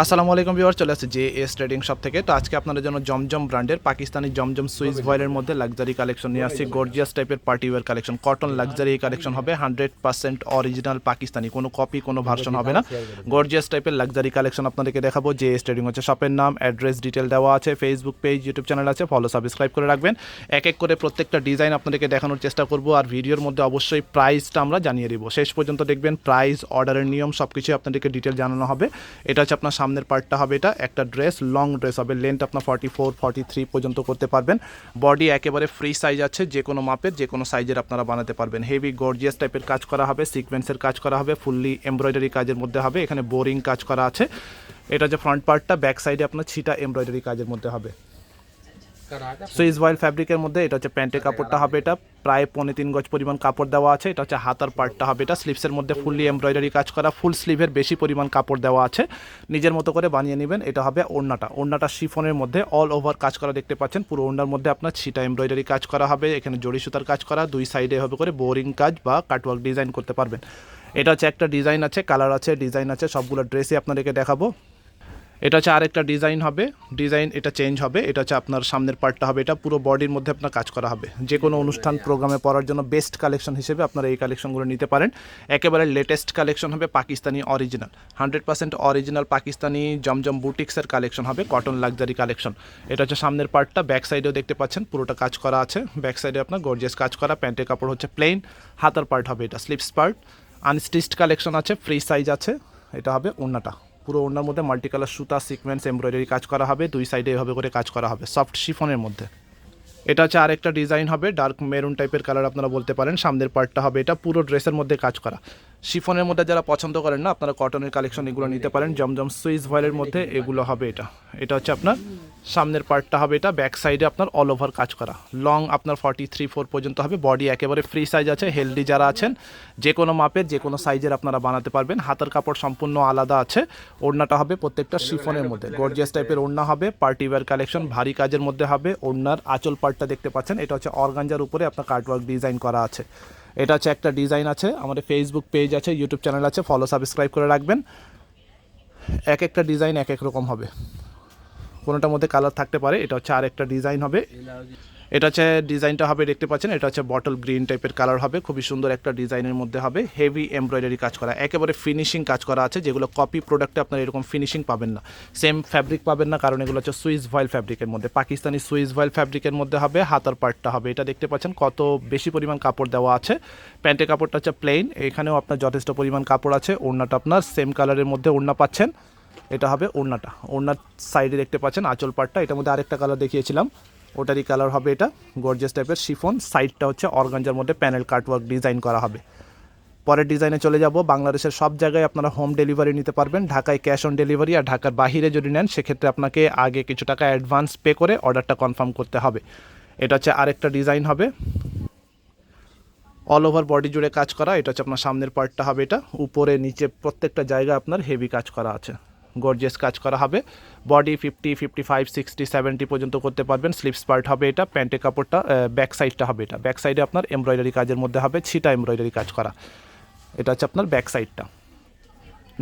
আসসালামু আলাইকুম ভিউয়ার চলে আসছে জে এস ট্রেডিং শপ থেকে। তো আজকে আপনাদের জন্য জমজম ব্র্যান্ডের পাকিস্তানি জমজম সুইস ভয়েলের মধ্যে লাক্সারি কালেকশন নিয়ে আসছি। গর্জিয়াস টাইপের party wear collection cotton luxury collection হবে হান্ড্রেড পার্সেন্ট অরিজিনাল পাকিস্তানি। কোনো কপি কোনো ভার্সন হবে না। গর্জিয়াস টাইপের লাক্সারি কালেকশন আপনাদেরকে দেখাবো। জে এস ট্রেডিং হচ্ছে শপের নাম অ্যাড্রেস ডিটেল দেওয়া আছে ফেসবুক পেজ ইউটিউব চ্যানেল আছে ফলো সাবস্ক্রাইব করে রাখবেন। এক এক করে প্রত্যেকটা ডিজাইন আপনাদেরকে দেখানোর চেষ্টা করব আর ভিডিওর মধ্যে অবশ্যই প্রাইসটা আমরা জানিয়ে দিব। শেষ পর্যন্ত দেখবেন প্রাইস অর্ডারের নিয়ম সব কিছু আপনাদেরকে ডিটেল জানানো হবে। এটা হচ্ছে আপনার সামনের পার্টটা হবে এটা। একটা ড্রেস, লং ড্রেস হবে। লেন্থ আপনার ফর্টি ফোর ফর্টি থ্রি পর্যন্ত করতে পারবেন। বডি একেবারে ফ্রি সাইজ আছে, যে কোনো মাপের, যে কোনো সাইজের আপনারা বানাতে পারবেন। হেভি গর্জিয়াস টাইপের কাজ করা হবে সিকোয়েন্সের কাজ করা হবে ফুললি এমব্রয়ডারি কাজের মধ্যে হবে। এখানে বোরিং কাজ করা আছে। এটা যে ফ্রন্ট পার্টটা ব্যাক সাইডে আপনার ছিটা এমব্রয়ডারি কাজের মধ্যে হবে। সুইস ওয়াইল ফ্যাব্রিকের মধ্যে এটা হচ্ছে প্যান্টের কাপড়টা হবে এটা। প্রায় পৌনে তিন গজ পরিমাণ কাপড় দেওয়া আছে। এটা হচ্ছে হাতার পার্টটা হবে এটা। স্লিভসের মধ্যে ফুললি এমব্রয়ডারি কাজ করা। ফুল স্লিভের বেশি পরিমাণ কাপড় দেওয়া আছে। নিজের মতো করে বানিয়ে নেবেন। এটা হবে ওড়নাটা। ওড়নাটা শিফনের মধ্যে অল ওভার কাজ করা দেখতে পাচ্ছেন। পুরো ওড়নার মধ্যে আপনার ছিটা এমব্রয়ডারি কাজ করা হবে। এখানে জড়ি সুতার কাজ করা। দুই সাইডে হবে করে বোরিং কাজ বা কাটওয়ার্ক ডিজাইন করতে পারবেন। এটা হচ্ছে একটা ডিজাইন আছে কালার আছে ডিজাইন আছে সবগুলো ড্রেসই আপনাদেরকে দেখাবো। এটা হচ্ছে আরেকটা ডিজাইন হবে ডিজাইন এটা চেঞ্জ হবে এটা হচ্ছে আপনার সামনের পার্টটা হবে এটা পুরো বডির মধ্যে আপনার কাজ করা হবে। যে কোনো অনুষ্ঠান প্রোগ্রামে পড়ার জন্য বেস্ট কালেকশন হিসেবে আপনারা এই কালেকশনগুলো নিতে পারেন। একেবারে লেটেস্ট কালেকশন হবে Pakistani original hundred percent original Pakistani Zamzam বুটিক্সের কালেকশন হবে কটন লাক্সারি কালেকশন এটা হচ্ছে সামনের পার্টটা ব্যাক সাইডেও দেখতে পাচ্ছেন পুরোটা কাজ করা আছে। ব্যাক সাইডে আপনার গর্জিয়াস কাজ করা প্যান্টের কাপড় হচ্ছে প্লেন হাতার পার্ট হবে এটা স্লিপস পার্ট আনস্টিচড কালেকশন আছে ফ্রি সাইজ আছে এটা হবে ওড়নাটা। পুরো ওনার মধ্যে মাল্টি কালার সুতা সিকোয়েন্স এমব্রয়ডারি কাজ করা হবে। দুই সাইডে এভাবে করে কাজ করা হবে। সফট শিফনের মধ্যে। এটা হচ্ছে আরেকটা ডিজাইন হবে। ডার্ক মেরুন টাইপের কালার আপনারা বলতে পারেন। সামনের পার্টটা হবে এটা। পুরো ড্রেসের মধ্যে কাজ করা। শিফনের মধ্যে যারা পছন্দ করেন না, আপনারা কটনের কালেকশন এগুলো নিতে পারেন। জমজম সুইস ভয়েলের মধ্যে এগুলো হবে এটা। এটা হচ্ছে আপনার, সামনের পার্টটা হবে এটা ব্যাক সাইডে আপনার অল ওভার কাজ করা। লং আপনার ফর্টি থ্রি ফোর পর্যন্ত হবে বডি একেবারে ফ্রি সাইজ আছে হেলদি যারা আছেন, যে কোনো মাপের, যে কোনো সাইজের আপনারা বানাতে পারবেন। হাতের কাপড় সম্পূর্ণ আলাদা আছে, ওড়নাটা হবে প্রত্যেকটা শিফনের মধ্যে। গর্জিয়াস টাইপের ওড়না হবে পার্টি ওয়্যার কালেকশন ভারী কাজের মধ্যে হবে, ওড়নার আঁচল পার্টটা দেখতে পাচ্ছেন, এটা হচ্ছে অর্গানজার উপরে আপনার কার্টওয়ার্ক ডিজাইন করা আছে। এটা হচ্ছে একটা ডিজাইন আছে, আমাদের ফেসবুক পেজ আছে ইউটিউব চ্যানেল আছে ফলো সাবস্ক্রাইব করে রাখবেন। এক একটা ডিজাইন এক এক রকম হবে। কোনোটার মধ্যে কালার থাকতে পারে, এটা হচ্ছে আর একটা ডিজাইন হবে। এটা হচ্ছে ডিজাইনটা হবে, দেখতে পাচ্ছেন, এটা হচ্ছে বটল গ্রিন টাইপের কালার হবে, খুবই সুন্দর একটা ডিজাইনের মধ্যে হবে হেভি এমব্রয়ডারি কাজ করা, একেবারে ফিনিশিং কাজ করা আছে, যেগুলো কপি প্রোডাক্টে আপনারা এরকম ফিনিশিং পাবেন না। সেম ফ্যাব্রিক পাবেন না, কারণ এগুলো হচ্ছে সুইস ভয়েল ফ্যাব্রিকের মধ্যে, পাকিস্তানি সুইস ভয়েল ফ্যাব্রিকের মধ্যে হবে, হাতার পার্টটা হবে, এটা দেখতে পাচ্ছেন কত বেশি পরিমাণ কাপড় দেওয়া আছে, প্যান্টের কাপড়টা হচ্ছে প্লেন এখানেও আপনার যথেষ্ট পরিমাণ কাপড় আছে, ওড়নাটা আপনার সেম কালারের মধ্যে ওড়না পাচ্ছেন, এটা হবে ওড়নাটা, ওড়নার সাইডে দেখতে পাচ্ছেন আঁচল পাটটা এটার মধ্যে আরেকটা কালার দেখিয়েছিলাম ওটারই কালার হবে এটা। গর্জিয়াস টাইপের শিফন সাইডটা হচ্ছে অর্গানজার মধ্যে প্যানেল কাটওয়ার্ক ডিজাইন করা হবে। পরের ডিজাইনে চলে যাব। বাংলাদেশের সব জায়গায় আপনারা হোম ডেলিভারি নিতে পারবেন। ঢাকায় ক্যাশ অন ডেলিভারি আর ঢাকার বাহিরে যদি নেন, সেক্ষেত্রে আপনাকে আগে কিছু টাকা অ্যাডভান্স পে করে অর্ডারটা কনফার্ম করতে হবে। এটা হচ্ছে আরেকটা ডিজাইন হবে। অল ওভার বডি জুড়ে কাজ করা, এটা হচ্ছে আপনার সামনের পার্টটা হবে এটা। উপরে, নিচে প্রত্যেকটা জায়গায় আপনার হেভি কাজ করা আছে। গর্জিয়াস কাজ করা হবে। Body fifty fifty five sixty seventy পর্যন্ত করতে পারবেন। স্লিপস পার্ট হবে এটা প্যান্টের কাপড়টা ব্যাক সাইডটা হবে এটা। ব্যাক সাইডে আপনার এমব্রয়ডারি কাজের মধ্যে হবে, ছিটা এমব্রয়ডারি কাজ করা। এটা হচ্ছে আপনার ব্যাক সাইডটা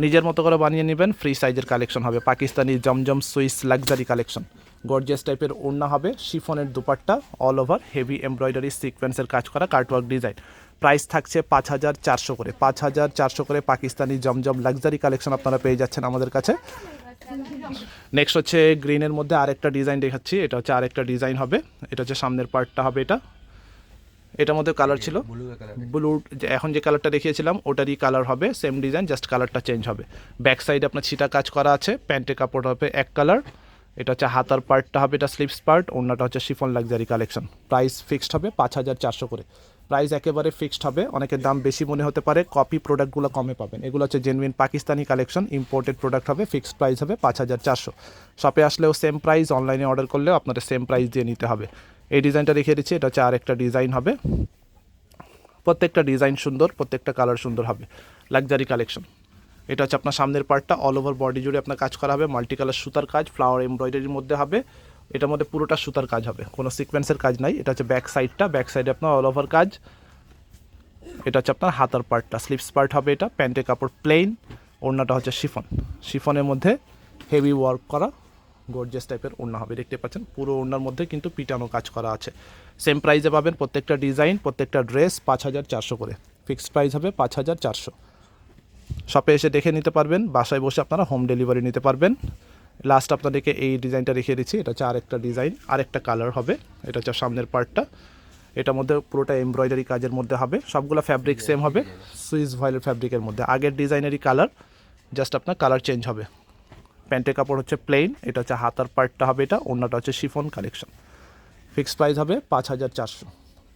নিজের মতো করে বানিয়ে নেবেন ফ্রি সাইজের কালেকশন হবে। Pakistani Zamzam Swiss luxury collection gorgeous টাইপের ওড়না হবে, শিফনের dupatta all over heavy embroidery সিকোয়েন্সের কাজ করা কার্টওয়ার্ক ডিজাইন প্রাইস থাকছে পাঁচ হাজার চারশো করে, পাঁচ হাজার চারশো করে পাকিস্তানি জমজম লাক্সারি কালেকশন আপনারা পেয়ে যাচ্ছেন আমাদের কাছে। নেক্সট হচ্ছে গ্রিনের মধ্যে আরেকটা ডিজাইন দেখাচ্ছি, এটা হচ্ছে আরেকটা ডিজাইন হবে, এটা হচ্ছে সামনের পার্টটা হবে এটা। এটার মধ্যে কালার ছিল ব্লু এখন যে কালারটা দেখিয়েছিলাম, ওটারই কালার হবে সেম ডিজাইন জাস্ট কালারটা চেঞ্জ হবে। ব্যাক সাইডে আপনার ছিটা কাজ করা আছে, প্যান্টের কাপড় হবে এক কালার এটা হচ্ছে হাতার পার্টটা হবে এটা স্লিপস পার্ট অন্যটা হচ্ছে chiffon luxury collection price fixed হবে পাঁচ হাজার চারশো করে। প্রাইস একেবারে ফিক্সড হবে। অনেকের দাম বেশি মনে হতে পারে। কপি প্রোডাক্টগুলো কমে পাবেন। এগুলো হচ্ছে genuine Pakistani collection imported product হবে ফিক্সড প্রাইস হবে পাঁচ হাজার চারশো। শপে আসলেও সেম প্রাইস অনলাইনে অর্ডার করলেও আপনাদের সেম প্রাইস দিয়ে নিতে হবে। এই ডিজাইনটা দেখিয়ে দিচ্ছি। এটা হচ্ছে আরেকটা ডিজাইন হবে। প্রত্যেকটা ডিজাইন সুন্দর, প্রত্যেকটা কালার সুন্দর হবে। লাক্সারি কালেকশন এটা হচ্ছে আপনার সামনের পার্টটা অল ওভার বডি জুড়ে আপনার কাজ করা হবে। মাল্টি কালার সুতার কাজ ফ্লাওয়ার এমব্রয়ডারির মধ্যে হবে। এটার মধ্যে পুরোটা সুতার কাজ হবে। কোনো সিকোয়েন্সের কাজ নাই। এটা হচ্ছে ব্যাক সাইডটা ব্যাক সাইডে আপনার অল ওভার কাজ। এটা হচ্ছে আপনার হাতার পার্টটা স্লিপস পার্ট হবে এটা। প্যান্টের কাপড় প্লেন ওড়নাটা হচ্ছে শিফন শিফনের মধ্যে হেভি ওয়ার্ক করা গর্জিয়াস টাইপের ওড়না হবে। দেখতে পাচ্ছেন? পুরো ওড়নার মধ্যে কিন্তু পিটানো কাজ করা আছে। সেম প্রাইসে পাবেন প্রত্যেকটা ডিজাইন প্রত্যেকটা ড্রেস পাঁচ হাজার চারশো করে। ফিক্সড প্রাইস হবে পাঁচ হাজার চারশো। শপে এসে দেখে নিতে পারবেন। বাসায় বসে আপনারা হোম ডেলিভারি নিতে পারবেন। লাস্ট আপনাদেরকে এই ডিজাইনটা রেখে দিচ্ছি। এটা হচ্ছে আরেকটা ডিজাইন, আরেকটা কালার হবে। এটা হচ্ছে সামনের পার্টটা। এটার মধ্যে পুরোটা এমব্রয়ডারি কাজের মধ্যে হবে। সবগুলো ফ্যাব্রিক সেম হবে সুইস ভয়েলের ফ্যাব্রিকের মধ্যে। আগের ডিজাইনেরই কালার জাস্ট আপনার কালার চেঞ্জ হবে। প্যান্টের কাপড় হচ্ছে প্লেন এটা হচ্ছে হাতার পার্টটা হবে এটা অন্যটা হচ্ছে শিফন কালেকশন ফিক্সড প্রাইস হবে পাঁচ হাজার চারশো।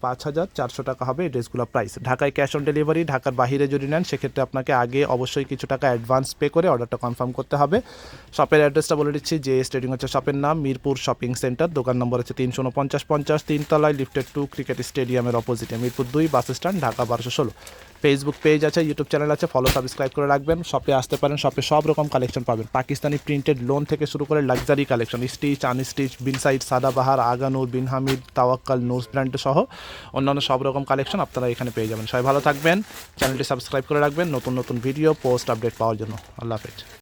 পাঁচ হাজার চারশো টাকা হবে এই ড্রেসগুলোর প্রাইস ঢাকায় ক্যাশ অন ডেলিভারি ঢাকার বাহিরে যদি নেন, সেক্ষেত্রে আপনাকে আগে অবশ্যই কিছু টাকা অ্যাডভান্স পে করে অর্ডারটা কনফার্ম করতে হবে। শপের অ্যাড্রেসটা বলে দিচ্ছি যে স্টেডিং হচ্ছে শপের নাম, মিরপুর শপিং সেন্টার দোকান নম্বর হচ্ছে তিনশো উনপঞ্চাশ, পঞ্চাশ, তিনতলায় লিফটেড টু ক্রিকেট স্টেডিয়ামের অপোজিটে মিরপুর দুই, বাস স্ট্যান্ড ঢাকা বারোশো ষোলো। ফেসবুক পেজ আছে ইউটিউব চ্যানেল আছে ফলো সাবস্ক্রাইব করে রাখবেন। শপে আসতে পারেন শপে সব রকম কালেকশন পাবেন। পাকিস্তানি প্রিন্টেড লোন থেকে শুরু করে luxury collection stitch unstitch Bin Saeed Sadabahar Agha Noor Bin Hamid Tawakkal নোস brand সহ অন্যান্য সব রকম কালেকশন আপনারা এখানে পেয়ে যাবেন। সবাই ভালো থাকবেন চ্যানেলটি সাবস্ক্রাইব করে রাখবেন। নতুন নতুন ভিডিও পোস্ট আপডেট পাওয়ার জন্য। আল্লাহ হাফেজ।